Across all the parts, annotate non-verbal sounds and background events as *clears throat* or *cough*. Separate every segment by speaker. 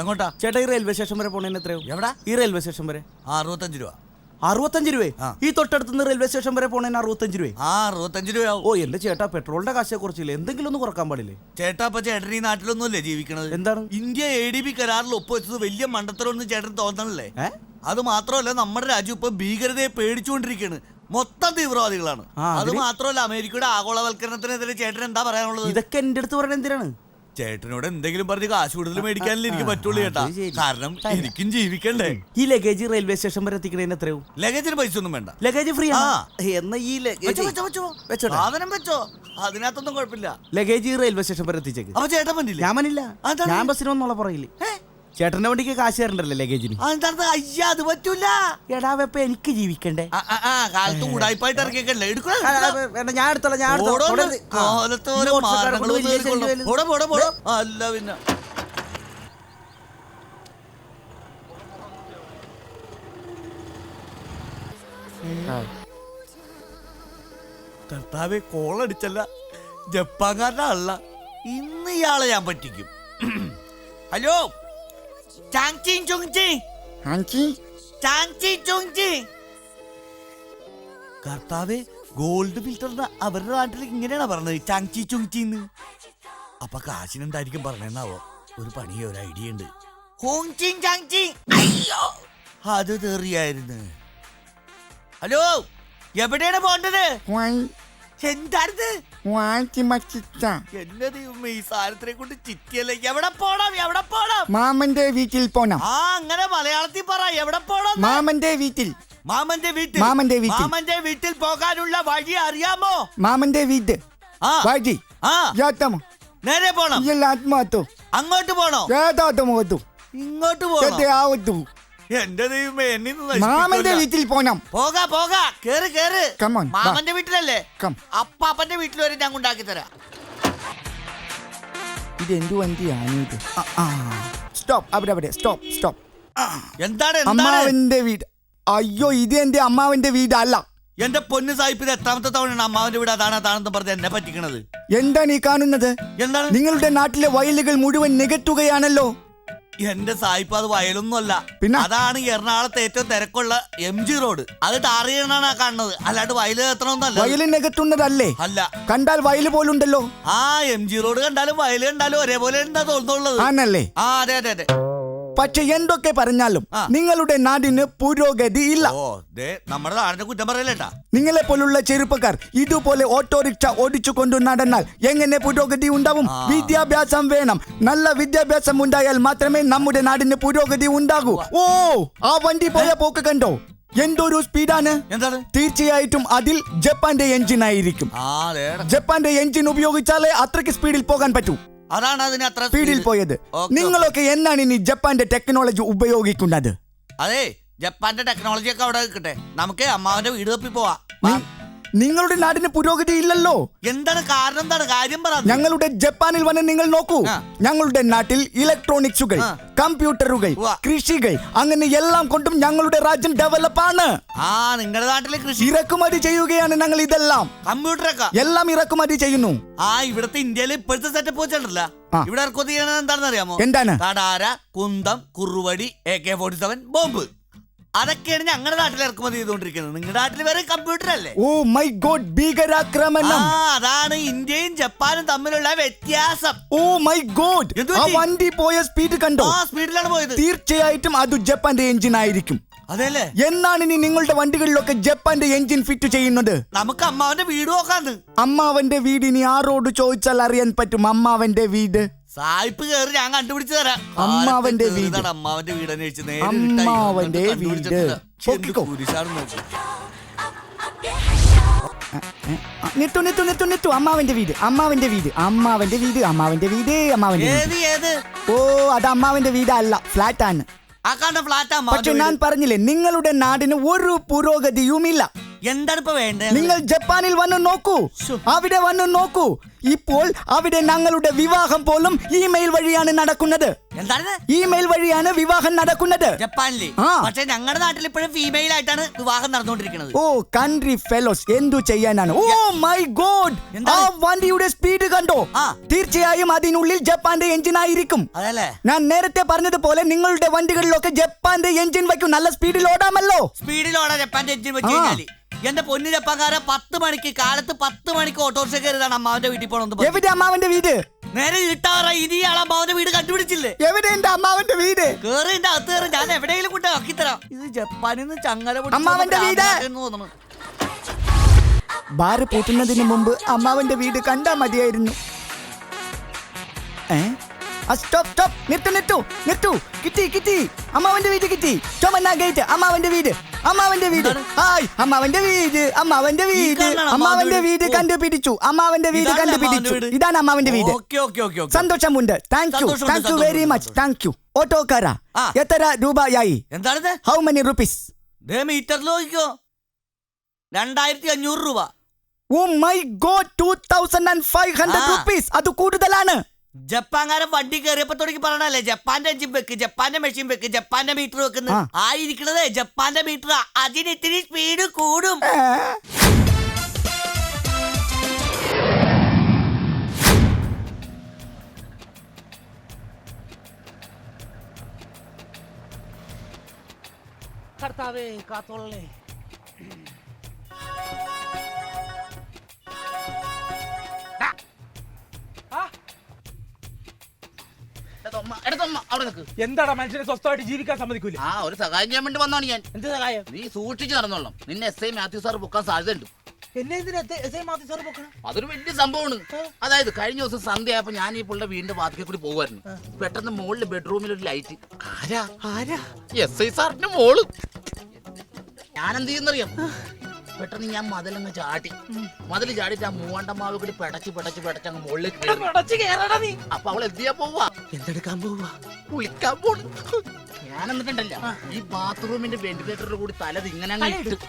Speaker 1: എങ്ങോട്ടാ?
Speaker 2: ചേട്ടാ ഈ റെയിൽവേ സ്റ്റേഷൻ വരെ പോണേന് എത്രയാവും?
Speaker 1: എവിടാ?
Speaker 2: ഈ റെയിൽവേ സ്റ്റേഷൻ വരെ.
Speaker 1: ആ അറുപത്തഞ്ച് രൂപ.
Speaker 2: അറുപത്തഞ്ച് രൂപയെ
Speaker 1: ആ.
Speaker 2: ഈ തൊട്ടടുത്തുനിന്ന് റെയിൽവേ സ്റ്റേഷൻ വരെ പോണേന് അറുപത്തഞ്ച് രൂപയെ
Speaker 1: ആ അറുപത്തഞ്ച് രൂപയാവും.
Speaker 2: ഓ എന്റെ ചേട്ടാ പെട്രോളിന്റെ കാശെ കുറച്ചില്ല? എന്തെങ്കിലും ഒന്ന് കുറയ്ക്കാൻ പാടില്ലേ?
Speaker 1: ചേട്ടാ ഇപ്പൊ ചേട്ടൻ ഈ നാട്ടിലൊന്നുമല്ലേ ജീവിക്കണത്?
Speaker 2: എന്താണ്?
Speaker 1: ഇന്ത്യ എ ഡി ബി കരാറിൽ ഒപ്പുവെച്ചത് വലിയ മണ്ടത്തരമൊന്നും ചേട്ടൻ തോന്നണല്ലേ?
Speaker 2: ഏ?
Speaker 1: അത് മാത്രമല്ല നമ്മുടെ രാജ്യം ഇപ്പൊ ഭീകരതയെ പേടിച്ചുകൊണ്ടിരിക്കുകയാണ് മൊത്തം തീവ്രവാദികളാണ്.
Speaker 2: ആ,
Speaker 1: അത്
Speaker 2: അതിന്?
Speaker 1: മാത്രമല്ല അമേരിക്കയുടെ ആഗോളവൽക്കരണത്തിനെതിരെ ചേട്ടൻ എന്താ പറയാനുള്ളത്?
Speaker 2: ഇതൊക്കെ എന്റെ അടുത്ത് പറയണ എന്തിനാണ്?
Speaker 1: ചേട്ടനോട് എന്തെങ്കിലും പറഞ്ഞ് കാശ് കൂടുതൽ മേടിക്കാനല്ലേ എനിക്ക് പറ്റുള്ളൂ ചേട്ടാ. കാരണം എനിക്കും ജീവിക്കണ്ടേ.
Speaker 2: ഈ ലഗേജ് റെയിൽവേ സ്റ്റേഷൻ വരെ എത്തിക്കണേന് എത്രയോ
Speaker 1: ലഗേജിന് പൈസ ഒന്നും വേണ്ട.
Speaker 2: ലഗേജ് ഫ്രീ
Speaker 1: ആ.
Speaker 2: എന്നാ ഈ ലഗേജ്
Speaker 1: വെച്ചോ, വെച്ചോ.
Speaker 2: വെച്ചോ.
Speaker 1: സാധനം വെച്ചോ. അതിനകത്തൊന്നും കുഴപ്പമില്ല.
Speaker 2: ലഗേജ് റെയിൽവേ സ്റ്റേഷൻ വരെ എത്തിച്ചേക്ക്.
Speaker 1: അപ്പൊ ചേട്ടൻ പറ്റില്ല
Speaker 2: ഞാൻ മനില്ല. ഞാൻ ബസ്സിനൊന്നുള്ള പറയില്ലേ ചേട്ടന്റെ വണ്ടിക്ക് കാശ് തരണ്ടല്ലേ ലഗേജിന്
Speaker 1: അതെന്താ അയ്യ അത് പറ്റൂല
Speaker 2: എടാ വെപ്പ എനിക്ക് ജീവിക്കണ്ടേ
Speaker 1: ആ, ആ, ആ, കാലത്ത് ഉടായ്പായിട്ട് ഇറക്കിയേക്കല്ലേ എടുക്കണോ
Speaker 2: വേണ്ട, ഞാൻ എടുത്തോളാം ഞാൻ എടുത്തോളാം.
Speaker 1: ഓടോന്ന്
Speaker 2: ഇവിടെ നിന്ന്. ആ.
Speaker 1: കാലത്ത്
Speaker 2: ഈ
Speaker 1: ഓരോ
Speaker 2: ഓട്ടോക്കാരെ
Speaker 1: മാരണങ്ങൾ
Speaker 2: കൊണ്ട് വലിയ
Speaker 1: വന്ന്
Speaker 2: ശല്യം
Speaker 1: കൊള്ളും.
Speaker 2: വലുത്.
Speaker 1: പോടോ, പോടോ, പോടോ. അല്ല പിന്നെ കർത്താവെ കോളടിച്ചല്ല ജപ്പാൻകാരനല്ല ഇന്ന് ഇയാളെ ഞാൻ പറ്റിക്കും *clears throat* ഹലോ ചാങ്ചി ചുങ്ചി
Speaker 3: ആന്റി
Speaker 1: ചാങ്ചി ചുങ്ചി കർത്താവെ ഗോൾഡ് ഫിൽറ്ററിന് അവരുടെ നാട്ടിൽ ഇങ്ങനെയാണ് പറഞ്ഞത്? ചാങ്ചി ചുങ്ചിന്ന് അപ്പൊ കാശിനെന്തായിരിക്കും പറഞ്ഞെന്നാവോ ഒരു പണിയോ ഒരു ഐഡിയ ഉണ്ട്. ഹോങ്ചിങ് ചാങ്ചി അയ്യോ! അത് തെറിയായിരുന്നു. ഹലോ എവിടെയാണ് പോണ്ടത്
Speaker 3: വൈ
Speaker 1: എന്താണിത്?
Speaker 3: മാമന്റെ വീട്ടിൽ പോണം.
Speaker 1: ആ അങ്ങനെ മലയാളത്തിൽ പറ. എവിടെ പോണം?
Speaker 3: മാമന്റെ വീട്ടിൽ.
Speaker 1: മാമന്റെ വീട്ടിൽ.
Speaker 3: മാമന്റെ വീട്ടിൽ.
Speaker 1: മാമന്റെ വീട്ടിൽ പോകാനുള്ള വഴി അറിയാമോ?
Speaker 3: മാമന്റെ വീട്. വഴി.
Speaker 1: ആ. നേരെ പോണം.
Speaker 3: ഇല്ല
Speaker 1: അങ്ങോട്ട് പോണോ?
Speaker 3: ഏതാത്തമോ
Speaker 1: ഇങ്ങോട്ട്
Speaker 3: പോകത്തു
Speaker 1: എന്റെ ദൈവമേ എന്നെ ഇന്ന്
Speaker 3: മാമന്റെ വീട്ടിൽ പോണം.
Speaker 1: പോകാ പോകാ. കേറ് കേറ്.
Speaker 3: Come on,
Speaker 1: മാമന്റെ വീട്ടിലല്ലേ?
Speaker 3: Come.
Speaker 1: അപ്പാപ്പന്റെ വീട്ടിൽ വരെ ഞാൻ ഉണ്ടാക്കി തരാം.
Speaker 3: ഇത് എന്തു വണ്ടിയാണ് ഇത്? സ്റ്റോപ്പ് അവിടെ അവിടെ. സ്റ്റോപ്പ് സ്റ്റോപ്പ്
Speaker 1: എന്താണ് എന്താണ്?
Speaker 3: അമ്മാവന്റെ വീട്. അയ്യോ ഇത് എന്റെ അമ്മാവന്റെ വീടല്ല.
Speaker 1: എന്റെ പൊന്ന് സാഹിബ് ഇത് എത്രാമത്തെ തവണയാണ് അമ്മാവന്റെ വീട് അതാണ് അതാണെന്ന് പറഞ്ഞ് എന്നെ പറ്റിക്കണത്?
Speaker 3: എന്താണ് ഈ കാണുന്നത്?
Speaker 1: എന്താണ്?
Speaker 3: നിങ്ങളുടെ നാട്ടിലെ വയലുകൾ മുഴുവൻ നികത്തുകയാണല്ലോ.
Speaker 1: എന്റെ സായിപ്പ് അത് വയലൊന്നുമല്ല.
Speaker 3: പിന്നെ?
Speaker 1: അതാണ് എറണാകുളത്തെ ഏറ്റവും തിരക്കുള്ള എം ജി റോഡ് അത് ടാർ ചെയ്യണാണ് കാണുന്നത്. അല്ലാണ്ട് വയൽ എത്തണമെന്നല്ല
Speaker 3: വയൽ നികത്തുന്നതല്ലേ
Speaker 1: അല്ല.
Speaker 3: കണ്ടാൽ വയൽ പോലുണ്ടല്ലോ
Speaker 1: ആ എം ജി റോഡ് കണ്ടാലും വയൽ കണ്ടാലും ഒരേപോലെ എന്താ തോന്നുന്നുള്ളത്.
Speaker 3: ആണല്ലേ
Speaker 1: ആ അതെ അതെ അതെ.
Speaker 3: പക്ഷെ എന്തൊക്കെ പറഞ്ഞാലും നിങ്ങളുടെ നാടിന് പുരോഗതി ഇല്ല.
Speaker 1: നമ്മുടെ നാടിനെ കുറ്റം
Speaker 3: നിങ്ങളെ പോലുള്ള ചെറുപ്പക്കാർ ഇതുപോലെ ഓട്ടോറിക്ഷ ഓടിച്ചു കൊണ്ട് നടന്നാൽ എങ്ങനെ പുരോഗതി ഉണ്ടാവും? വിദ്യാഭ്യാസം വേണം. നല്ല വിദ്യാഭ്യാസം ഉണ്ടായാൽ മാത്രമേ നമ്മുടെ നാടിന് പുരോഗതി ഉണ്ടാകൂ. ഓ ആ വണ്ടി പോയ പോക്ക് കണ്ടോ? എന്തൊരു സ്പീഡാണ്.
Speaker 1: എന്താണ്?
Speaker 3: തീർച്ചയായിട്ടും അതിൽ ജപ്പാന്റെ എഞ്ചിൻ ആയിരിക്കും ജപ്പാന്റെ എഞ്ചിൻ ഉപയോഗിച്ചാലേ അത്രയ്ക്ക് സ്പീഡിൽ പോകാൻ പറ്റൂ.
Speaker 1: അതാണ് അതിന് അത്ര
Speaker 3: സ്പീഡിൽ. പോയത്. നിങ്ങളൊക്കെ എന്നാണ് ഇനി ജപ്പാന്റെ ടെക്നോളജി ഉപയോഗിക്കുന്നത്?
Speaker 1: അതെ ജപ്പാന്റെ ടെക്നോളജി ഒക്കെ അവിടെ നിൽക്കട്ടെ. നമുക്ക് അമ്മാവന്റെ വീട് തപ്പി പോവാ. വാ.
Speaker 3: നിങ്ങളുടെ നാടിന് പുരോഗതി ഇല്ലല്ലോ.
Speaker 1: എന്താണ് കാരണം? എന്താണ് കാര്യം പറ
Speaker 3: ഞങ്ങളുടെ ജപ്പാനിൽ വന്ന് നിങ്ങൾ നോക്കൂ. ഞങ്ങളുടെ നാട്ടിൽ ഇലക്ട്രോണിക്സുകൾ. കമ്പ്യൂട്ടറുകൾ. കൃഷികൾ അങ്ങനെ എല്ലാം കൊണ്ടും ഞങ്ങളുടെ രാജ്യം ഡെവലപ്പ് ആണ്.
Speaker 1: ആ നിങ്ങളുടെ നാട്ടിലെ കൃഷി.
Speaker 3: ഇറക്കുമതി ചെയ്യുകയാണ് ഞങ്ങൾ ഇതെല്ലാം.
Speaker 1: കമ്പ്യൂട്ടറൊക്കെ.
Speaker 3: എല്ലാം ഇറക്കുമതി ചെയ്യുന്നു.
Speaker 1: ആ ഇവിടത്തെ ഇന്ത്യയിൽ ഇപ്പോഴത്തെ സെറ്റപ്പ് വെച്ചിട്ടില്ല.
Speaker 3: ആ.
Speaker 1: ഇവിടെ ഇറക്കുമതി ചെയ്യണത് എന്താണെന്ന് അറിയാമോ?
Speaker 3: എന്താണ്?
Speaker 1: കടാര കുന്തം കുറുവടി A K forty seven bomb. അതൊക്കെയാണ് ഞങ്ങളുടെ നാട്ടിൽ ഇറക്കുമതി ചെയ്തുകൊണ്ടിരിക്കുന്നത്. നിങ്ങളുടെ നാട്ടിൽ വേറെ കമ്പ്യൂട്ടർ അല്ലേ?
Speaker 3: ഓ മൈ ഗോഡ്
Speaker 1: ആ
Speaker 3: ഭീകരാക്രമണം
Speaker 1: അതാണ് ഇന്ത്യയും ജപ്പാനും തമ്മിലുള്ള വ്യത്യാസം.
Speaker 3: ഓ മൈ ഗോഡ്
Speaker 1: എന്ത്
Speaker 3: ആ
Speaker 1: പറ്റി?
Speaker 3: വണ്ടി പോയ സ്പീഡ് കണ്ടോ?
Speaker 1: ആ സ്പീഡിലാണ് പോയത്.
Speaker 3: തീർച്ചയായിട്ടും അത് ജപ്പാന്റെ എഞ്ചിൻ ആയിരിക്കും.
Speaker 1: അതെല്ലേ?
Speaker 3: എന്നാണ് ഇനി നിങ്ങളുടെ വണ്ടികളിലൊക്കെ ജപ്പാന്റെ എഞ്ചിൻ ഫിറ്റ് ചെയ്യുന്നത്?
Speaker 1: നമുക്ക് അമ്മാവന്റെ വീട് നോക്കാന്ന്
Speaker 3: അമ്മാവന്റെ വീട് ഇനി ആരോട് ചോദിച്ചാൽ അറിയാൻ പറ്റും അമ്മാവന്റെ വീട്?
Speaker 1: സായിപ്പ് കേറി ഞാൻ കണ്ടുപിടിച്ചു തരാം.
Speaker 3: അമ്മാവന്റെ വീട്.
Speaker 1: അമ്മാവന്റെ വീട്. അന്വേഷിച്ച്
Speaker 3: അമ്മാവന്റെ. വീട്. നിർത്തു നിർത്തു നിർത്തു നിർത്തു അമ്മാവന്റെ വീട് അമ്മാവന്റെ വീട് അമ്മാവന്റെ വീട് അമ്മാവന്റെ വീട് അമ്മാവന്റെ വീട്. ഓ അത് അമ്മാവന്റെ വീടല്ല ഫ്ലാറ്റ് ആണ് പക്ഷെ ഞാൻ പറഞ്ഞില്ലേ നിങ്ങളുടെ നാടിന് ഒരു പുരോഗതിയുമില്ല.
Speaker 1: എന്താണ് ഇപ്പൊ വേണ്ടത്?
Speaker 3: നിങ്ങൾ ജപ്പാനിൽ വന്ന് നോക്കൂ. അവിടെ വന്ന് നോക്കൂ. ഇപ്പോൾ അവിടെ ഞങ്ങളുടെ വിവാഹം പോലും ഇമെയിൽ വഴിയാണ് നടക്കുന്നത്.
Speaker 1: എന്താണ്
Speaker 3: ഇമെയിൽ വഴിയാണ് വിവാഹം നടക്കുന്നത്. ജപ്പാനിൽ.
Speaker 1: പക്ഷെ ഞങ്ങളുടെ നാട്ടിൽ ഇപ്പോഴും ഫീമെയിൽ ആയിട്ടാണ് വിവാഹം നടന്നുകൊണ്ടിരിക്കുന്നത്.
Speaker 3: ഓ കൺട്രി ഫെലോസ് എന്തു ചെയ്യാനാണ്? Oh my god? ആ വണ്ടിയുടെ സ്പീഡ് കണ്ടോ?
Speaker 1: ആ.
Speaker 3: തീർച്ചയായും അതിനുള്ളിൽ ജപ്പാന്റെ എഞ്ചിൻ ആയിരിക്കും.
Speaker 1: അതല്ലേ?
Speaker 3: ഞാൻ നേരത്തെ പറഞ്ഞതുപോലെ നിങ്ങളുടെ വണ്ടികളിലൊക്കെ ജപ്പാന്റെ എഞ്ചിൻ വയ്ക്കും. നല്ല സ്പീഡിൽ ഓടാമല്ലോ.
Speaker 1: സ്പീഡിൽ ഓടാ ജപ്പാന്റെ എഞ്ചിൻ വെച്ച്
Speaker 3: ആ.
Speaker 1: എന്റെ പൊന്നിരപ്പക്കാരെ പത്ത് മണിക്ക് കാലത്ത് പത്ത് മണിക്ക് ഓട്ടോറിക്ഷ കയറിയതാണ് അമ്മാവന്റെ വീട്ടിൽ പോണെന്ന് പറഞ്ഞു.
Speaker 3: എവിടെ അമ്മാവന്റെ വീട്?
Speaker 1: നേരെ ഇരുട്ടാറ ഇനിയാൾ അമ്മാവന്റെ വീട് കണ്ടുപിടിച്ചില്ലേ?
Speaker 3: എവിടെ എന്റെ അമ്മാവന്റെ വീട്?
Speaker 1: കേറി എന്റെ അകത്ത് കയറി ഞാൻ എവിടെയെങ്കിലും കൊണ്ട് ആക്കിത്തരാം ഇത് ജപ്പാനിൽ നിന്ന് ചങ്ങല പൊട്ടി
Speaker 3: അമ്മാവന്റെ വീട്.
Speaker 1: തോന്നുന്നു.
Speaker 3: ബാറ് പൂട്ടുന്നതിന് മുമ്പ് അമ്മാവന്റെ വീട് കണ്ടാ മതിയായിരുന്നു. ഏ? Stop stop. നിർത്തു നിർത്തു നിർത്തു. കിട്ടി കിട്ടി. അമ്മാവന്റെ വീട് കിട്ടി. ചുമന്ന ഗേറ്റ്? അമ്മാവന്റെ വീട്. അമ്മാവന്റെ വീട്? ഹായ് അമ്മാവന്റെ വീട് അമ്മാവന്റെ വീട്. അമ്മാവന്റെ വീട്. കണ്ടുപിടിച്ചു. അമ്മാവന്റെ വീട് കണ്ടുപിടിച്ചു. ഇതാണ് അമ്മാവന്റെ വീട്. സന്തോഷമുണ്ട്. Thank you thank you very much thank you ഓട്ടോക്കാര. എത്ര രൂപയായി?
Speaker 1: എന്താണിത്?
Speaker 3: ഹൗ മെനി റുപ്പീസ്
Speaker 1: ദേ മീറ്ററിൽ നോക്കിക്കോ രണ്ടായിരത്തി അഞ്ഞൂറ് രൂപ.
Speaker 3: ഓ my god two thousand and five hundred rupees അത് കൂടുതലാണ്.
Speaker 1: ജപ്പാൻകാരൻ വണ്ടി കയറിയപ്പോ തുടങ്ങി പറയണല്ലേ ജപ്പാന്റെ എഞ്ചിൻ വെക്ക് ജപ്പാന്റെ മെഷീൻ വെക്ക് ജപ്പാന്റെ മീറ്റർ വെക്കുന്നു.
Speaker 3: ആ.
Speaker 1: ആയിരിക്കണത് ജപ്പാന്റെ മീറ്റർ അതിന് ഇത്തിരി സ്പീഡ് കൂടും?
Speaker 4: കർത്താവേ കാത്തോളേ
Speaker 5: അവിടെ നിൽക്ക്
Speaker 4: എന്താടാ മനുഷ്യനെ സ്വസ്ഥമായിട്ട് ജീവിക്കാൻ സമ്മതിക്കൂല?
Speaker 5: ആ ഒരു സഹായം ചെയ്യാൻ വേണ്ടി വന്നാണ് ഞാൻ.
Speaker 4: എന്ത് സഹായം?
Speaker 5: നീ സൂക്ഷിച്ച് നടന്നോളാം നിന്നെ എസ് ഐ മാത്യു സാർ പൊക്കാൻ സാധ്യതയുണ്ട്.
Speaker 4: എന്നെ എന്തിനാ എസ് ഐ മാത്യു സാർ പോക്കണം?
Speaker 5: അതൊരു വലിയ സംഭവമാണ്. അതായത് കഴിഞ്ഞ ദിവസം സന്ധ്യ ആയപ്പോ ഞാൻ ഈ പുള്ളിയുടെ വീടിന്റെ വാതിക്കൽ കൂടി പോകുമായിരുന്നു പെട്ടെന്ന് മുകളിൽ ബെഡ്റൂമിൽ ഒരു ലൈറ്റ് ആരാ?
Speaker 4: ആരാ?
Speaker 5: എസ് ഐ സാറിന്റെ മോൾ. ഞാൻ എന്ത് ചെയ്യുന്നറിയാം പെട്ടെന്ന് ഞാൻ മതിലങ്ങ് ചാടി. മതിൽ ചാടിയിട്ട് ആ മൂവാണ്ടമാവ് കൂടി പെടച്ച് പെടച്ച് പെടച്ച് അങ്ങ് മുകളിൽ കയറി അപ്പൊ അവൾ എന്ത് ചെയ്യാൻ പോവാ?
Speaker 4: എന്തെടുക്കാൻ പോവാ?
Speaker 5: കുളിക്കാൻ പോണു. ഞാൻ എന്നിട്ടുണ്ടല്ല. ഈ ബാത്റൂമിന്റെ വെന്റിലേറ്ററിൽ കൂടി തല ഇങ്ങനെ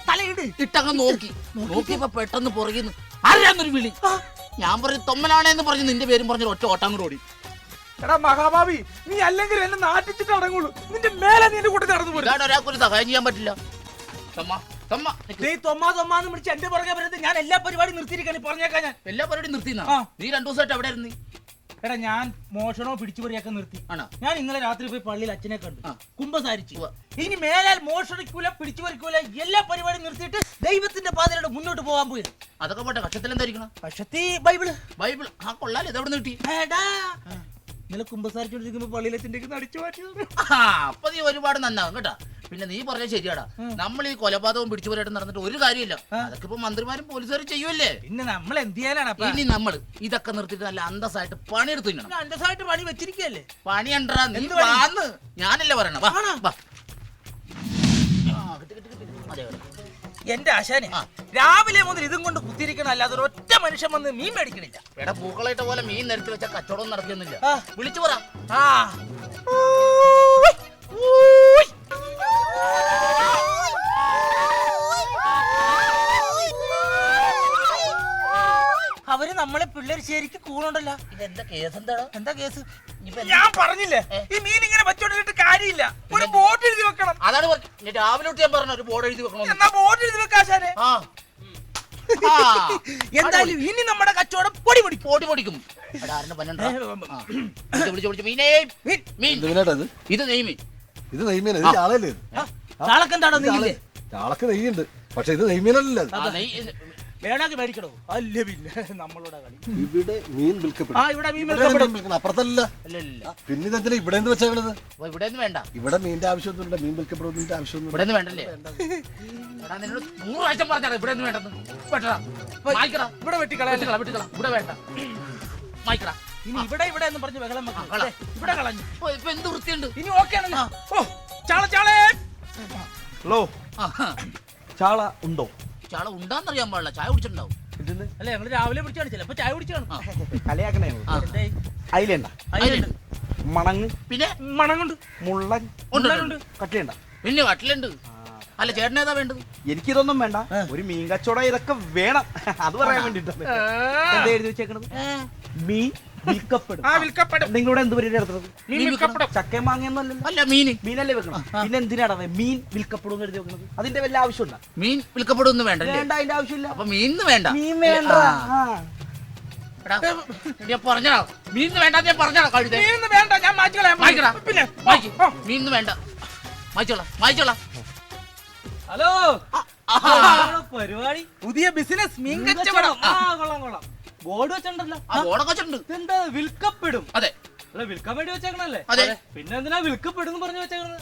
Speaker 4: തലയിട്
Speaker 5: ഇട്ടങ്ങ് നോക്കി. നോക്കിയപ്പോ പെട്ടെന്ന് പുറകിന്ന് ആരാന്നൊരു വിളി. ഞാൻ പറഞ്ഞു തൊമ്മനാണേന്ന് പറഞ്ഞു നിന്റെ പേരും പറഞ്ഞു ഒറ്റ ഓട്ടം കൂടെ ഓടി.
Speaker 4: എടാ മഹാഭാവി നീ അല്ലെങ്കിൽ എന്നെ നാട്ടിച്ചിട്ട് അടങ്ങുള്ളൂ. നിന്റെ മേലെ നീ എന്റെ കൂട്ടത്തിൽ നടന്നു
Speaker 5: പോലും ഒരാൾക്കൊരു സഹായം ചെയ്യാൻ പറ്റില്ല.
Speaker 4: നീ തൊമ്മാ തൊമ്മാന്ന് വിളിച്ച് എന്റെ പുറകെ വരുന്നത് ഞാൻ എല്ലാ പരിപാടിയും നിർത്തിയിരിക്കാൻ പറഞ്ഞേക്കാ ഞാൻ.
Speaker 5: എല്ലാ പരിപാടിയും നിർത്തിന്നാ
Speaker 4: ആ.
Speaker 5: നീ രണ്ടു ദിവസമായിട്ട് എവിടെ ഇരുന്ന്
Speaker 4: എടാ ഞാൻ മോഷണോ പിടിച്ചുപറിയൊക്കെ നിർത്തി.
Speaker 5: ആണോ?
Speaker 4: ഞാൻ ഇന്നലെ രാത്രി പോയി പള്ളിയിൽ അച്ഛനെ കണ്ടു.
Speaker 5: ആ. ഉവ്വ.
Speaker 4: ഇനി മേലാൽ മോഷണിക്കൂല പിടിച്ചുപറിക്കൂല എല്ലാ പരിപാടിയും നിർത്തിയിട്ട് ദൈവത്തിന്റെ പാതയിലൂടെ മുന്നോട്ട് പോകാൻ പോയി.
Speaker 5: അതൊക്കെ പോട്ടെ കക്ഷത്തിൽ എന്തായിരിക്കണം
Speaker 4: പക്ഷത്തി ബൈബിൾ.
Speaker 5: ബൈബിൾ ആ കൊള്ളാലോ ഇതെവിടെ നിന്ന് കിട്ടി?
Speaker 4: ഏടാ ഇന്നലെ കുംഭസാരിച്ചോണ്ടിരിക്കുമ്പോ പള്ളിയിലെ അടിച്ചു മാറ്റിയത്.
Speaker 5: ആ, അപ്പൊ നീ ഒരുപാട് നന്നാവും കേട്ടാ. പിന്നെ നീ പറഞ്ഞ ശരിയാടാ. നമ്മൾ ഈ കൊലപാതകം പിടിച്ചു പോലായിട്ട് നടന്നിട്ട് ഒരു കാര്യമില്ല. അതൊക്കെ ഇപ്പൊ മന്ത്രിമാരും പോലീസുകാരും ചെയ്യുമല്ലേ
Speaker 4: പിന്നെ നമ്മൾ എന്ത് ചെയ്യാനാണ്
Speaker 5: ഇനി നമ്മൾ ഇതൊക്കെ നിർത്തിയിട്ട് നല്ല അന്തസ്സായിട്ട് പണിയെടുത്ത് തിന്നണം.
Speaker 4: അന്തസ്സായിട്ട് പണി വെച്ചിരിക്കല്ലേ
Speaker 5: പണിയണ്ടാ നീ
Speaker 4: പണി?
Speaker 5: വാന്ന്. ഞാനല്ലേ പറയണ. വാ വാ. അതെ.
Speaker 4: എന്റെ ആശാനെ രാവിലെ മുതൽ ഇതും കൊണ്ട് കുത്തിരിക്കണം അല്ലാതെ ഒറ്റ മനുഷ്യൻ വന്ന് മീൻ മേടിക്കണില്ല.
Speaker 5: എടാ പൂക്കളായിട്ട പോലെ മീൻ നിരത്തി വെച്ച കച്ചവടം നടക്കുന്നില്ല വിളിച്ചു പറ.
Speaker 4: ആ. അവർ നമ്മളെ പിള്ളേർ ശരിക്കും കൂണുണ്ടല്ലോ
Speaker 5: ഇതെന്താ കേസ് എന്താടാ
Speaker 4: എന്താ കേസ്? ഞാൻ പറഞ്ഞില്ലേ ഈ മീൻ ഇങ്ങനെ വെച്ചോണ്ടിട്ട് കാര്യമില്ല. ഒരു ബോർഡ് എഴുതി വെക്കണം.
Speaker 5: അതാണ് പറഞ്ഞ- രാവിലെ തൊട്ട് ഞാൻ പറഞ്ഞു ഒരു ബോർഡ് എഴുതി വെക്കണം
Speaker 4: എന്നാ ബോർഡ് എഴുതി വെക്കാശാനെ
Speaker 5: ആ. ആ.
Speaker 4: എന്തായാലും ഇനി നമ്മുടെ കച്ചവടം പൊടി പൊടി.
Speaker 5: പൊടി പൊടിക്കും. എടാ, ആരെന്നെ പന്നണ്ടാ? ആ. വിളിച്ച് വിളിച്ച് വിളിച്ച്.
Speaker 4: മീൻ.
Speaker 5: മീൻ.
Speaker 6: ഇത്?
Speaker 5: നെയ്മീൻ.
Speaker 6: ഇത് നെയ്മീൻ ഇത് ചാളയല്ലേ ഇത്?
Speaker 4: നാളൊക്കെ എന്താണോ
Speaker 6: ഇത് ചാള- ചാളക്ക് നെയ്യുണ്ട്. പക്ഷെ ഇത് നെയ്മീനല്ലല്ലോ
Speaker 4: വേണമെങ്കിൽ മേടിക്കണോ? അല്ല പിന്നെ നമ്മളോട് കളി.
Speaker 6: ഇവിടെ മീൻ വിൽക്കപ്പെടും.
Speaker 4: ആ ഇവിടെ മീൻ.
Speaker 6: അപ്പുറത്തല്ല. പിന്നെ ഇതെന്തിനാ ഇവിടെ നിന്ന് വെച്ചേക്കണത്?
Speaker 5: ഇവിടെ നിന്ന് വേണ്ട.
Speaker 6: ഇവിടെ മീനിന്റെ ആവശ്യമൊന്നുമില്ല. മീൻ വിൽക്കപ്പെടുന്നതിന്റെ ആവശ്യമൊന്നും
Speaker 5: ഇവിടെ നിന്ന് വേണ്ടല്ലേ? എടാ നിന്നോട് നൂറ് പ്രാവശ്യം പറഞ്ഞാ ഇവിടെ നിന്ന് വേണ്ടെന്ന്. വെട്ടടാ മായ്ക്കടാ.
Speaker 4: ഇവിടെ
Speaker 5: വെട്ടിക്കള വെട്ടിക്കള. ഇവിടെ വേണ്ട. മായ്ക്കടാ.
Speaker 4: ഇനി ഇവിടെ ഇവിടെ എന്ന് പറഞ്ഞ് ബഹളം വെക്കണം. ഇവിടെ കളഞ്ഞു.
Speaker 5: ഇപ്പൊ എന്ത് വൃത്തിയുണ്ട്?
Speaker 4: ഇനി ഓക്കെ ആണ് ഓ ചാള ചാളേ.
Speaker 2: ഹലോ. ചാള ഉണ്ടോ?
Speaker 5: ചാള ഉണ്ടാന്നറിയാൻ പാടില്ല. ചായ കുടിച്ചിട്ടുണ്ടാവും.
Speaker 4: അല്ല ഞങ്ങൾ രാവിലെ പിടിച്ചാണ് ചിലപ്പോ ചായ കുടിച്ചാണ്
Speaker 5: ആ.
Speaker 4: എന്തായി
Speaker 5: അതിലുണ്ട്.
Speaker 2: മണങ്ങ്.
Speaker 5: പിന്നെ?
Speaker 4: മണങ്ങുണ്ട്. കൊണ്ട്
Speaker 2: മുള്ളൻ.
Speaker 5: ഉണ്ട്,
Speaker 4: ഉണ്ട്.
Speaker 5: പിന്നെ വട്ടിലുണ്ട് അല്ല ചേട്ടൻ ഏതാ വേണ്ടത്?
Speaker 2: എനിക്കിതൊന്നും വേണ്ട. ഒരു മീൻ കച്ചവടം ഇതൊക്കെ വേണം. അത് പറയാൻ വേണ്ടിട്ടാണ് എന്താ എഴുതി വെച്ചേക്കണത്? മീൻ.
Speaker 7: വിൽക്കപ്പെടും.
Speaker 5: ആ വിൽക്കപ്പെടും.
Speaker 7: നിങ്ങളിവിടെ എന്ത് പരിപാടി നടത്തുന്നത്?
Speaker 5: മീൻ വിൽക്കപ്പെടും.
Speaker 7: ചക്കയും മാങ്ങയൊന്നല്ലല്ലോ
Speaker 5: അല്ല മീന്
Speaker 7: മീനല്ലേ വെക്കണം പിന്നെ എന്തിനാണ് മീൻ വിൽക്കപ്പെടും എന്ന് എഴുതി വെക്കുന്നത്? അതിന്റെ വല്ല ആവശ്യമുണ്ടോ?
Speaker 5: മീൻ വിൽക്കപ്പെടുമെന്ന്
Speaker 7: വേണ്ട അതിന്റെ ആവശ്യമില്ല.
Speaker 5: അപ്പൊ മീൻ വേണ്ട.
Speaker 7: മീൻ വേണ്ട.
Speaker 5: പറഞ്ഞടാ മീൻ വേണ്ട ഞാൻ പറഞ്ഞടാ കഴുത. മീൻ വേണ്ട ഞാൻ മാറ്റിക്കളയാം മാറ്റിക്കടാ. പിന്നെ മീൻ വേണ്ട. മാറ്റിക്കോളാം മാറ്റിക്കോളാം.
Speaker 7: ഹലോ. പരിപാടി. പുതിയ ബിസിനസ് മീൻ
Speaker 5: കച്ചവടം.
Speaker 7: ആ. കൊള്ളാം കൊള്ളാം. ബോർഡ് വെച്ചിട്ടുണ്ടല്ലോ.
Speaker 5: ആ ബോർഡൊക്കെ വെച്ചിട്ടുണ്ട്.
Speaker 7: ഇതെന്താ വിൽക്കപ്പെടും.
Speaker 5: അതെ.
Speaker 7: അല്ല വിൽക്കാൻ വേണ്ടി വെച്ചേക്കണല്ലേ
Speaker 5: അതെ.
Speaker 7: പിന്നെ എന്തിനാ വിൽക്കപ്പെടും എന്ന് പറഞ്ഞു വെച്ചേക്കണത്?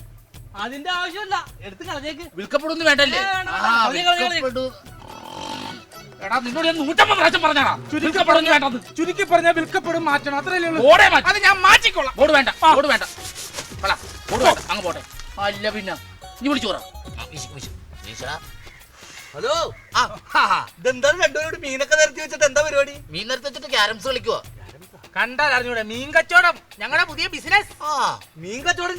Speaker 7: അതിന്റെ ആവശ്യമില്ല. എടുത്ത് കളഞ്ഞേക്ക്.
Speaker 5: വിൽക്കപ്പെടുമെന്ന് വേണ്ടല്ലേ?
Speaker 7: ഏ, വേണ്ട, വേണ്ട.
Speaker 5: ആ,
Speaker 7: കളഞ്ഞ്, കളഞ്ഞ്, കളഞ്ഞ്.
Speaker 5: വിൽക്കപ്പെടു- എടാ നിന്നോട് ഞാൻ നൂറ്റമ്പത് പ്രാവശ്യം പറഞ്ഞാടാ വിൽക്കപ്പെടുമെന്ന് വേണ്ടത്.
Speaker 4: ചുരുക്കി പറഞ്ഞ വിൽക്കപ്പെടും മാറ്റണം. അത്രയല്ലേ ഉള്ളൂ.
Speaker 5: ബോർഡേ മാറ്റി
Speaker 4: അത് ഞാൻ മാറ്റിക്കോളാം.
Speaker 5: ബോർഡ് വേണ്ട ബോർഡ് വേണ്ട. കളാ ബോർഡ് വേണ്ട. അങ്ങ് പോട്ടെ. അല്ല പിന്നെ. നീ വിളിച്ചു പറ. ആ, വീശി, വീശി. വീശടാ.
Speaker 1: ഹലോ.
Speaker 5: ആ.
Speaker 1: ഇതെന്താണ് രണ്ടുപേരോട് മീനൊക്കെ നിരത്തി വെച്ചിട്ട് എന്താ പരിപാടി?
Speaker 5: മീൻ നിരത്തി വെച്ചിട്ട് ക്യാരംസ് കളിക്കുവോ?
Speaker 4: കണ്ടാൽ അറിഞ്ഞൂടെ മീൻ കച്ചവടം. ഞങ്ങളുടെ പുതിയ ബിസിനസ്
Speaker 1: ആ. മീൻ കച്ചവടം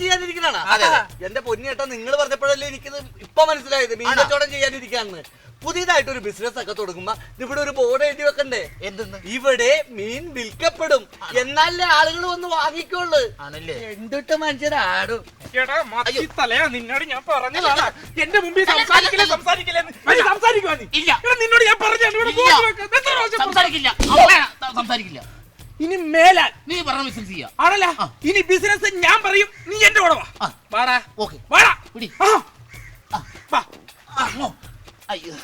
Speaker 5: അതെ.
Speaker 1: എന്റെ പൊന്നിയേട്ടാ നിങ്ങൾ പറഞ്ഞപ്പോഴല്ലേ എനിക്കിത് ഇപ്പൊ മനസ്സിലായത്. മീൻ? കച്ചവടം ചെയ്യാനിരിക്കാന്ന്. പുതിയതായിട്ട് ഒരു ബിസിനസ് ഒക്കെ തുടങ്ങുമ്പോ ഇവിടെ ഒരു ബോർഡ് എഴുതി വെക്കണ്ടേ?
Speaker 5: എന്തെന്ന്?
Speaker 1: ഇവിടെ മീൻ വിൽക്കപ്പെടും. എന്നാലേ ആളുകൾ വന്ന് വാങ്ങിക്കോളു
Speaker 5: ആണല്ലേ?
Speaker 1: എന്തിട്ട് മനുഷ്യരാടും
Speaker 4: എടാ മത്തി തലയാ നിന്നോട് ഞാൻ പറഞ്ഞതാണ് എന്റെ മുമ്പിൽ സംസാരിക്കില്ലേ സംസാരിക്കില്ലേ സംസാരിക്കുവാ നീ?
Speaker 5: ഇല്ല.
Speaker 4: എടാ, നിന്നോട് ഞാൻ പറഞ്ഞു ഇവിടെ ബോർഡ് വെക്ക്. എത്ര പ്രാവശ്യം
Speaker 5: സംസാരിക്കില്ല. സംസാരിക്കില്ല.
Speaker 4: ഇനി മേലാൽ.
Speaker 5: നീ പറഞ്ഞ ബിസിനസ് ചെയ്യാ.
Speaker 4: ആണല്ല? ഇനി ബിസിനസ് ഞാൻ പറയും നീ എന്റെ കൂടെ വാ. വാടാ.
Speaker 5: ഓക്കെ.
Speaker 4: വാടാ.
Speaker 5: പിടി.
Speaker 4: ആ. വാ.
Speaker 5: അയ്യോ.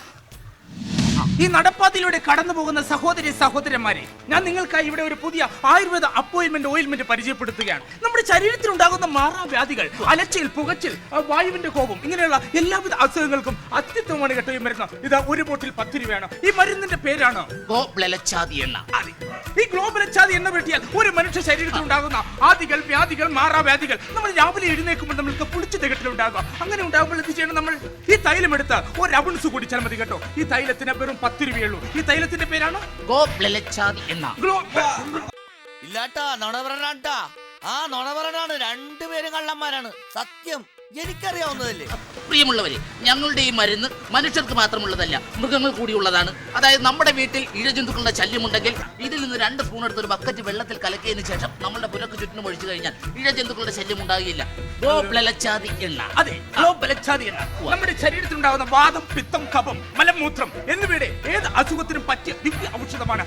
Speaker 4: ഈ നടപ്പാതയിലൂടെ കടന്നു പോകുന്ന സഹോദരി സഹോദരന്മാരെ ഞാൻ നിങ്ങൾക്കായി ഇവിടെ ഒരു പുതിയ ആയുർവേദ അപ്പോയിന്റ്മെന്റ് ഓയിൽമെന്റ് പരിചയപ്പെടുത്തുകയാണ്. നമ്മുടെ ശരീരത്തിൽ ഉണ്ടാകുന്ന മാറാവ്യാധികൾ അലച്ചിൽ പുകച്ചിൽ വായുവിന്റെ കോപം ഇങ്ങനെയുള്ള എല്ലാവിധ അസുഖങ്ങൾക്കും അത്യുത്തമമാണ് കേട്ടോ ഈ മരുന്ന്. ഇത് ഒരു ബോട്ടിൽ പത്ത് രൂപയാണ്. ഈ മരുന്നിന്റെ പേരാണ്. ഈ ഗ്ലോബൽ അച്ചാതി എണ്ണ വെട്ടിയാൽ ഒരു മനുഷ്യ ശരീരത്തിൽ ഉണ്ടാകുന്ന ആദികൾ വ്യാധികൾ മാറാവ്യാധികൾ നമ്മൾ രാവിലെ എഴുന്നേൽക്കുമ്പോൾ നമ്മൾക്ക് പുളിച്ചു തികട്ടിലുണ്ടാകുക അങ്ങനെ ഉണ്ടാകുമ്പോൾ എന്ത് ചെയ്യണം നമ്മൾ? ഈ തൈലം എടുത്ത് ഒരു അബുൺസ് കുടിച്ചാൽ മതി കേട്ടോ. ഈ തൈലത്തിന് വെറും പത്ത് രൂപയുള്ളൂ ഈ തൈലത്തിന്റെ പേരാണ്?
Speaker 1: ഇല്ലാട്ടാ നുണ പറയണാട്ടാ ആ നുണ പറയണാണ് രണ്ടുപേരും കള്ളന്മാരാണ്. സത്യം. എനിക്കറിയാവുന്നതല്ലേ?
Speaker 5: പ്രിയമുള്ളവരെ ഞങ്ങളുടെ ഈ മരുന്ന് മനുഷ്യർക്ക് മാത്രമുള്ളതല്ല മൃഗങ്ങൾ കൂടിയുള്ളതാണ്. അതായത് നമ്മുടെ വീട്ടിൽ ഇഴജന്തുക്കളുടെ ശല്യമുണ്ടെങ്കിൽ ഇതിൽ നിന്ന് രണ്ട് സ്പൂൺ എടുത്ത് ഒരു ബക്കറ്റ് വെള്ളത്തിൽ കലക്കിയതിനു ശേഷം നമ്മളുടെ പുരക്ക് ചുറ്റിനും ഒഴിച്ചു കഴിഞ്ഞാൽ ഇഴജന്തുക്കളുടെ ശല്യം ഉണ്ടാകില്ല ഗോപ്ലലച്ചാതി എണ്ണ.
Speaker 4: അതെ ഗ്ലോബൽ അച്ചാതി എണ്ണ. നമ്മുടെ ശരീരത്തിലുണ്ടാകുന്ന വാദം പിത്തം കഫം മലമൂത്രം എന്നിവയുടെ ഏത് അസുഖത്തിനും പറ്റിയ ദിവ്യ ഔഷധമാണ്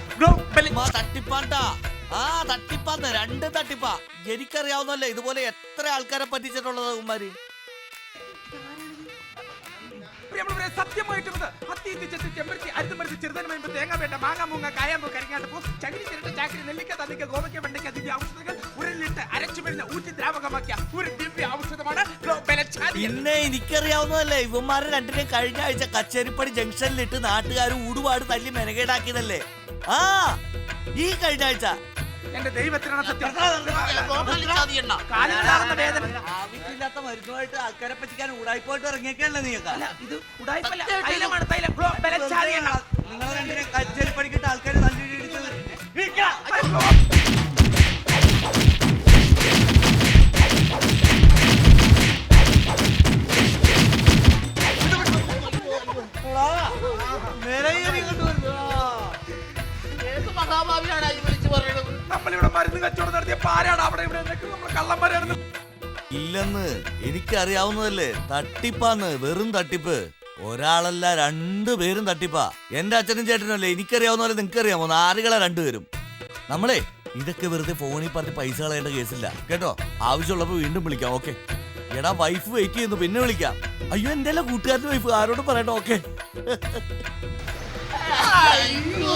Speaker 1: തട്ടിപ്പാണ്ടാ. ആ തട്ടിപ്പാന്ന് രണ്ട് തട്ടിപ്പാ. എനിക്കറിയാവുന്നല്ലേ ഇതുപോലെ എത്ര ആൾക്കാരെ പറ്റിച്ചിട്ടുള്ളത് ഉമ്മാര്?
Speaker 4: പ്രിയമുള്ളവരെ സത്യമായിട്ടും ഇത് ഹത്തി തിച്ചത്തി ചെമ്പരത്തി അരുതുമരുത്തി ചെറുതനമരുമ്പ് തേങ്ങ വേണ്ട മാങ്ങ മൂങ്ങ കായാമ്പൂ കരിങ്ങാട്ട് പൂ ചകിരി ചിരട്ട ചാക്കിരി നെല്ലിക്ക തന്നിക്ക ഗോവയ്ക്ക വെണ്ടയ്ക്ക ദിവ്യ ഔഷധങ്ങൾ ഉരലിട്ട് അരച്ചു വരുന്ന ഊറ്റി ദ്രാവകമാക്കിയ ഒരു ദിവ്യ ഔഷധമാണ്
Speaker 1: പിന്നെ എനിക്കറിയാവുന്നതല്ലേ ഇവന്മാരെ രണ്ടിനെയും കഴിഞ്ഞ ആഴ്ച കച്ചേരിപ്പടി ജംഗ്ഷനിലിട്ട് നാട്ടുകാർ ഊടുപാട് തല്ലി മെനകേടാക്കിയതല്ലേ? ആ ഈ കഴിഞ്ഞ ആഴ്ച
Speaker 4: എന്റെ ദൈവത്തിനാണ് സത്യം. വേദന.
Speaker 1: ആവശ്യമില്ലാത്ത മരുന്നുമായിട്ട് ആൾക്കാരെ പറ്റിക്കാൻ ഊടായിപ്പോയിട്ട് ഇറങ്ങിയൊക്കെയല്ലേ നീക്ക
Speaker 4: ഇത് ഉടായ്പല്ല തൈലമാണ് തൈലം. ഗ്ലോബലച്ചാതി എണ്ണ
Speaker 1: നിങ്ങൾ രണ്ടിനെ കച്ചേരി പഠിക്കിട്ട് ആൾക്കാർ നല്ല ഇടിച്ചത്.
Speaker 4: നടത്തിയ പാരാണ് അവിടെ ഇവിടെ നമ്മൾ
Speaker 1: ഇല്ലെന്ന് എനിക്കറിയാവുന്നതല്ലേ. തട്ടിപ്പാന്ന് വെറും തട്ടിപ്പ്. ഒരാളല്ല രണ്ടുപേരും തട്ടിപ്പാ. എന്റെ അച്ഛനും ചേട്ടനും അല്ലേ? എനിക്കറിയാവുന്ന പോലെ നിങ്ങൾക്ക് അറിയാമോ നാലുകളെ രണ്ടുപേരും? നമ്മളെ ഇതൊക്കെ വെറുതെ ഫോണിൽ പറഞ്ഞ് പൈസ കളയേണ്ട കേസില്ല. കേട്ടോ? ആവശ്യമുള്ളപ്പോ വീണ്ടും വിളിക്കാം. ഓക്കെ. എടാ വൈഫ് വെയിറ്റ് ചെയ്യുന്നു. പിന്നെ വിളിക്കാം. അയ്യോ എന്റെ അല്ല കൂട്ടുകാരന്റെ വൈഫ് ആരോടും പറയട്ടോ ഓക്കെ.
Speaker 5: അയ്യോ.